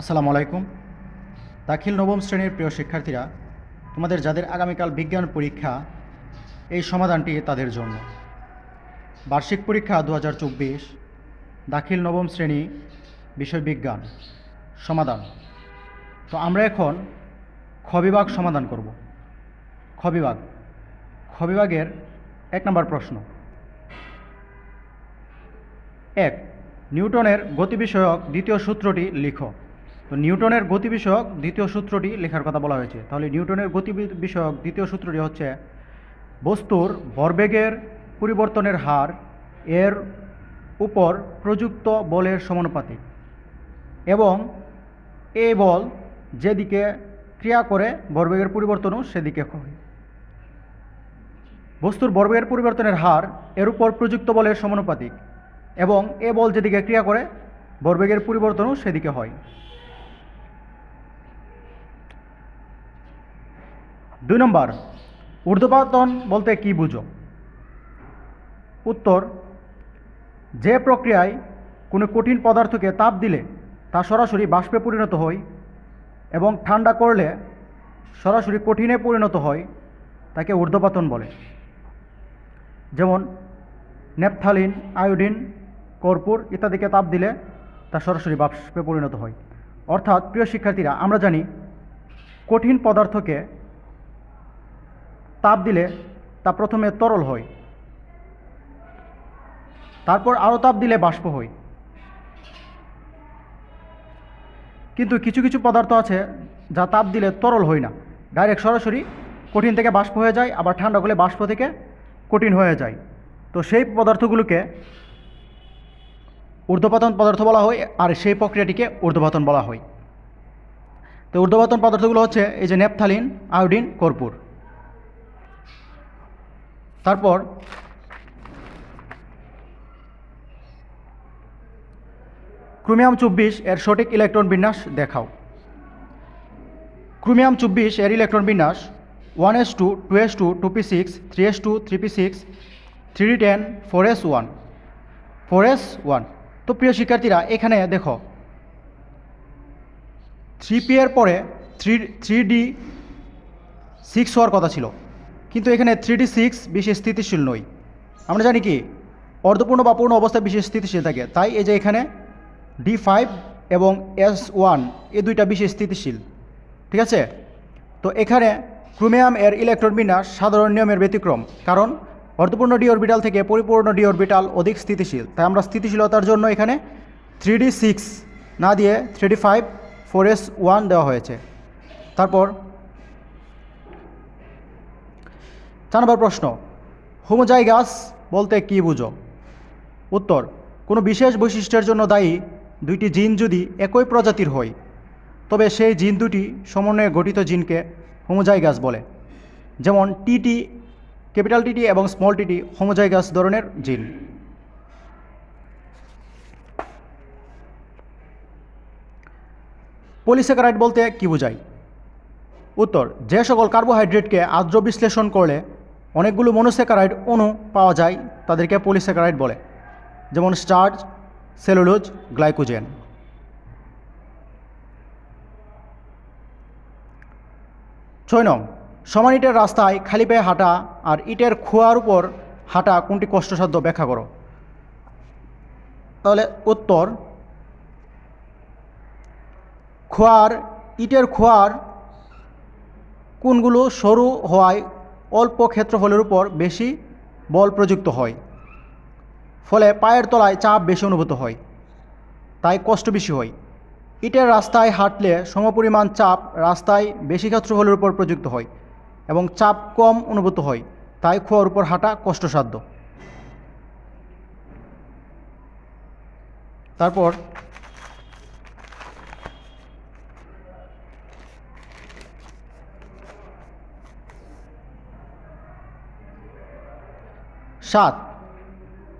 আসসালামু আলাইকুম। দাখিল নবম শ্রেণির প্রিয় শিক্ষার্থীরা, তোমাদের যাদের আগামীকাল বিজ্ঞান পরীক্ষা, এই সমাধানটি তাদের জন্য। বার্ষিক পরীক্ষা দু হাজার চব্বিশ, দাখিল নবম শ্রেণি, বিষয় বিজ্ঞান, সমাধান। তো আমরা এখন খ বিভাগ সমাধান করব। খ বিভাগ। খ বিভাগের এক নম্বর প্রশ্ন। এক, নিউটনের গতি বিষয়ক দ্বিতীয় সূত্রটি লিখো। তো নিউটনের গতি বিষয়ক দ্বিতীয় সূত্রটি লেখার কথা বলা হয়েছে। তাহলে নিউটনের গতি বিষয়ক দ্বিতীয় সূত্রটি হচ্ছে বস্তুর ভরবেগের পরিবর্তনের হার এর উপর প্রযুক্ত বলের সমানুপাতিক এবং এ বল যেদিকে ক্রিয়া করে ভরবেগের পরিবর্তনও সেদিকে হয়। বস্তুর ভরবেগের পরিবর্তনের হার এর উপর প্রযুক্ত বলের সমানুপাতিক এবং এ বল যেদিকে ক্রিয়া করে ভরবেগের পরিবর্তনও সেদিকে হয়। দুই নম্বর, ঊর্ধ্বপাতন বলতে কি বুঝো? উত্তর, যে প্রক্রিয়ায় কোনো কঠিন পদার্থকে তাপ দিলে তা সরাসরি বাষ্পে পরিণত হয় এবং ঠান্ডা করলে সরাসরি কঠিনে পরিণত হয়, তাকে ঊর্ধ্বপাতন বলে। যেমন, নেপথালিন, আয়োডিন, কর্পূর ইত্যাদিকে তাপ দিলে তা সরাসরি বাষ্পে পরিণত হয়। অর্থাৎ, প্রিয় শিক্ষার্থীরা, আমরা জানি কঠিন পদার্থকে তাপ দিলে তা প্রথমে তরল হয়। তারপর আরও তাপ দিলে বাষ্প হয়। কিন্তু কিছু কিছু পদার্থ আছে যা তাপ দিলে তরল হয় না। ডাইরেক্ট সরাসরি কঠিন থেকে বাষ্প হয়ে যায়, আবার ঠান্ডা করলে বাষ্প থেকে কঠিন হয়ে যায়। তো সেই পদার্থগুলোকে ঊর্ধ্বপাতন পদার্থ বলা হয়, আর সেই প্রক্রিয়াটিকে ঊর্ধ্বপাতন বলা হয়। তো ঊর্ধ্বপাতন পদার্থগুলো হচ্ছে এই যে নেপথালিন, আয়োডিন, কর্পূর। তারপর ক্রোমিয়াম চব্বিশ এর সঠিক ইলেকট্রন বিন্যাস দেখাও। ক্রোমিয়াম চব্বিশ এর ইলেকট্রন বিন্যাস one s two two s two two p six, three s two, three p six, three ten, four s one. Four s one. তো প্রিয় শিক্ষার্থীরা, এখানে দেখো, থ্রি পি এর পরে থ্রি থ্রি ডি সিক্স হওয়ার কথা ছিল। কিন্তু এখানে থ্রি ডি সিক্স বেশি স্থিতিশীল নয় আমরা জানি কি, অর্ধপূর্ণ বা পূর্ণ অবস্থায় বেশি স্থিতিশীল থাকে। তাই এই যে এখানে ডি ফাইভ এবং এস ওয়ান এই দুইটা বেশি স্থিতিশীল। ঠিক আছে? তো এখানে ক্রোমিয়াম এর ইলেকট্রন বিন্যাস সাধারণ নিয়মের ব্যতিক্রম। কারণ অর্ধপূর্ণ ডি অরবিটাল থেকে পরিপূর্ণ ডি অরবিটাল অধিক স্থিতিশীল। তাই আমরা স্থিতিশীলতার জন্য এখানে থ্রি ডি সিক্স না দিয়ে three d five four s one দেওয়া হয়েছে। তারপর চার নম্বর প্রশ্ন হোমোজাইগাস বলতে কী বুঝো? উত্তর, কোনো বিশেষ বৈশিষ্ট্যের জন্য দায়ী দুইটি জিন যদি একই প্রজাতির হয়, তবে সেই জিন দুটি সমন্বয়ে গঠিত জিনকে হোমোজাইগাস বলে। যেমন টিটি ক্যাপিটাল টিটি এবং স্মল টিটি হোমোজাইগাস ধরনের জিন। পলিস্যাকারাইড বলতে কী বোঝায়? উত্তর, যে সকল কার্বোহাইড্রেটকে আর্দ্র বিশ্লেষণ করলে অনেকগুলো মনোস্যাকারাইড অণু পাওয়া যায়, তাদেরকে পলিস্যাকারাইড বলে, যেমন স্টার্চ, সেলুলোজ, গ্লাইকোজেন। ছয় নং, সমান ইটের রাস্তায় খালি পায়ে হাঁটা আর ইটের খোয়ার উপর হাঁটা কোনটি কষ্টসাধ্য ব্যাখ্যা করো? তাহলে উত্তর, খোয়ার, ইটের খোয়ার কোনগুলো সরু হওয়ায় অল্প ক্ষেত্রফলের উপর বেশি বল প্রযুক্ত হয়। ফলে পায়ের তলায় চাপ বেশি অনুভূত হয়, তাই কষ্ট বেশি হয়। ইটের রাস্তায় হাঁটলে সমপরিমাণ চাপ রাস্তায় বেশি ক্ষেত্রফলের উপর প্রযুক্ত হয় এবং চাপ কম অনুভূত হয়, তাই খোয়ার উপর হাঁটা কষ্টসাধ্য। তারপর সাত।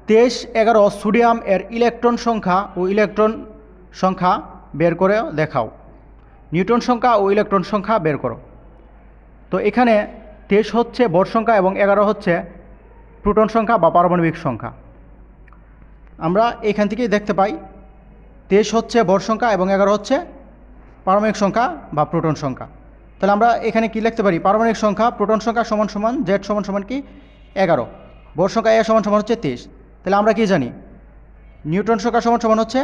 তেইশ, এগারো, সোডিয়াম এর ইলেকট্রন সংখ্যা ও ইলেকট্রন সংখ্যা বের করে দেখাও। নিউটন সংখ্যা ও ইলেকট্রন সংখ্যা বের করো। তো এখানে তেইশ হচ্ছে ভর সংখ্যা এবং এগারো হচ্ছে প্রোটন সংখ্যা বা পারমাণবিক সংখ্যা। আমরা এখান থেকেই দেখতে পাই, তেইশ হচ্ছে ভর সংখ্যা এবং এগারো হচ্ছে পারমাণবিক সংখ্যা বা প্রোটন সংখ্যা। তাহলে আমরা এখানে কি লিখতে পারি? পারমাণবিক সংখ্যা, প্রোটন সংখ্যা সমান সমান, জেড সমান সমান কি? এগারো। বোর সংখ্যা এ সমান সমান হচ্ছে তেইশ তাহলে আমরা কি জানি? নিউটন সংখ্যা সমান সমান হচ্ছে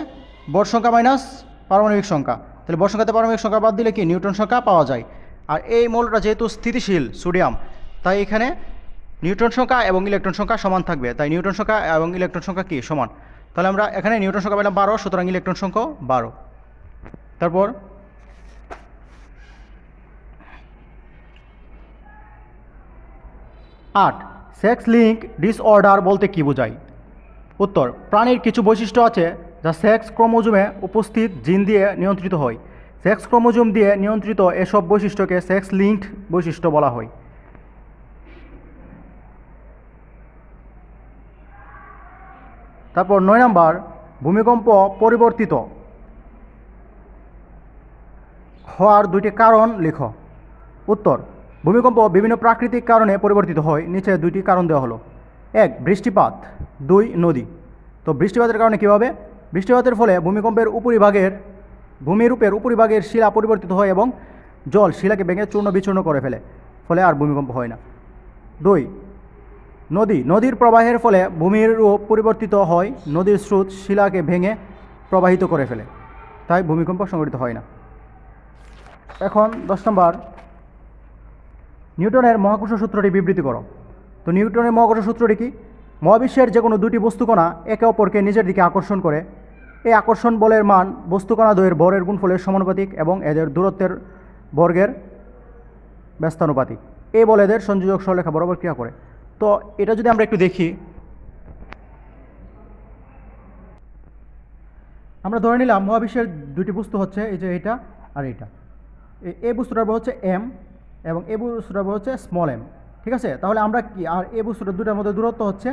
বোর সংখ্যা মাইনাস পারমাণবিক সংখ্যা। তাহলে বোর সংখ্যাতে পারমাণবিক সংখ্যা বাদ দিলে কি নিউটন সংখ্যা পাওয়া যায়। আর এই মৌলটা যেহেতু স্থিতিশীল সোডিয়াম, তাই এখানে নিউটন সংখ্যা এবং ইলেকট্রন সংখ্যা সমান থাকবে। তাই নিউটন সংখ্যা এবং ইলেকট্রন সংখ্যা কি? সমান। তাহলে আমরা এখানে নিউটন সংখ্যা পেলাম বারো, সুতরাং ইলেকট্রন সংখ্যাও বারো। তারপর আট। সেক্স লিঙ্ক ডিসঅর্ডার বলতে কী বোঝায়? উত্তর, প্রাণীর কিছু বৈশিষ্ট্য আছে যা সেক্স ক্রোমোজোমে উপস্থিত জিন দিয়ে নিয়ন্ত্রিত হয়। সেক্স ক্রোমোজোম দিয়ে নিয়ন্ত্রিত এসব বৈশিষ্ট্যকে সেক্স লিঙ্কড বৈশিষ্ট্য বলা হয়। তারপর নয় নাম্বার, ভূমিকম্প পরিবর্তিত হওয়ার দুইটি কারণ লিখো। উত্তর ভূমিকম্প বিভিন্ন প্রাকৃতিক কারণে পরিবর্তিত হয়। নিচে দুইটি কারণ দেওয়া হলো। এক, বৃষ্টিপাত। দুই, নদী। তো বৃষ্টিপাতের কারণে কী হবে বৃষ্টিপাতের ফলে ভূমিকম্পের উপরিভাগের, ভূমিরূপের উপরিভাগের শিলা পরিবর্তিত হয় এবং জল শিলাকে ভেঙে চূর্ণ বিচূর্ণ করে ফেলে। ফলে আর ভূমিকম্প হয় না। দুই, নদী। নদীর প্রবাহের ফলে ভূমির রূপ পরিবর্তিত হয়। নদীর স্রোত শিলাকে ভেঙে প্রবাহিত করে ফেলে। তাই ভূমিকম্প সংঘটিত হয় না। এখন দশ নম্বর নিউটনের মহাকর্ষ সূত্রটি বিবৃতি করো। তো নিউটনের মহাকর্ষ সূত্রটি কি? মহাবিশ্বের যে কোনো দুটি বস্তুকণা একে অপরকে নিজের দিকে আকর্ষণ করে। এই আকর্ষণ বলের মান বস্তুকণা দ্বয়ের ভরের গুণফলের সমানুপাতিক এবং এদের দূরত্বের বর্গের ব্যস্তানুপাতিক। এই বলে এদের সংযোজক সরলেখা বরাবর ক্রিয়া করে। তো এটা যদি আমরা একটু দেখি। আমরা ধরে নিলাম মহাবিশ্বের দুটি বস্তু হচ্ছে এই যে এটা আর এটা এই বস্তুটার হচ্ছে এম এবং বস্তুটার বড় হচ্ছে স্মল এম ঠিক আছে? তাহলে আমরা কি, আর এই বস্তুটার দুটার মধ্যে দূরত্ব হচ্ছে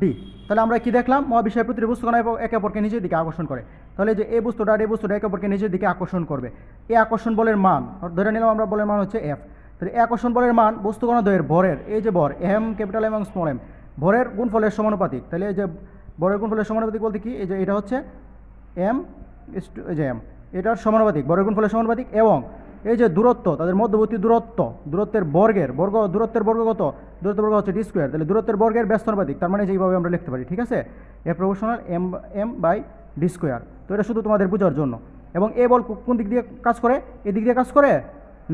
ডি তাহলে আমরা কি দেখলাম? মহাবিশ্বের প্রতিটি বস্তুকণা এবং একে অপরকে নিজের দিকে আকর্ষণ করে। তাহলে যে এই বস্তুটা আর এই বস্তুটা একে অপরকে নিজের দিকে আকর্ষণ করবে। এই আকর্ষণ বলের মান, ধরে নিলাম আমরা বলের মান হচ্ছে এফ তাহলে এই আকর্ষণ বলের মান বস্তুকণা দ্বয়ের ভরের, এই যে ভর এম ক্যাপিটাল এবং স্মল এম ভরের গুণফলের সমানুপাতিক। তাহলে এই যে ভরের গুণফলের সমানুপাতিক বলতে কি? এই যে এটা হচ্ছে এম এই যে এম এটার সমানুপাতিক বর্গের গুণফলের সমানুপাতিক এবং এই যে দূরত্ব, তাদের মধ্যবর্তী দূরত্ব, দূরত্বের বর্গের, বর্গ, দূরত্বের বর্গ কত? দূরত্বের বর্গ হচ্ছে ডি স্কোয়ার তাহলে দূরত্বের বর্গের ব্যস্তনুপাতিক তার মানে যেইভাবে আমরা লিখতে পারি, ঠিক আছে? A professional M M by D square তো এটা শুধু তোমাদের বোঝার জন্য। এবং এ বল কোন দিক দিয়ে কাজ করে? এদিক দিয়ে কাজ করে?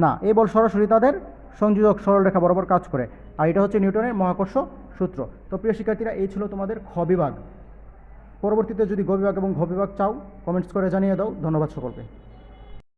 না এ বল সরাসরি তাদের সংযোজক সরলরেখা বরাবর কাজ করে, আর এটা হচ্ছে নিউটনের মহাকর্ষ সূত্র। তো প্রিয় শিক্ষার্থীরা, এই ছিল তোমাদের খ বিভাগ। পরবর্তীতে যদি গ বিভাগ এবং ঘ বিভাগ চাও কমেন্টস করে জানিয়ে দাও। ধন্যবাদ সকলকে।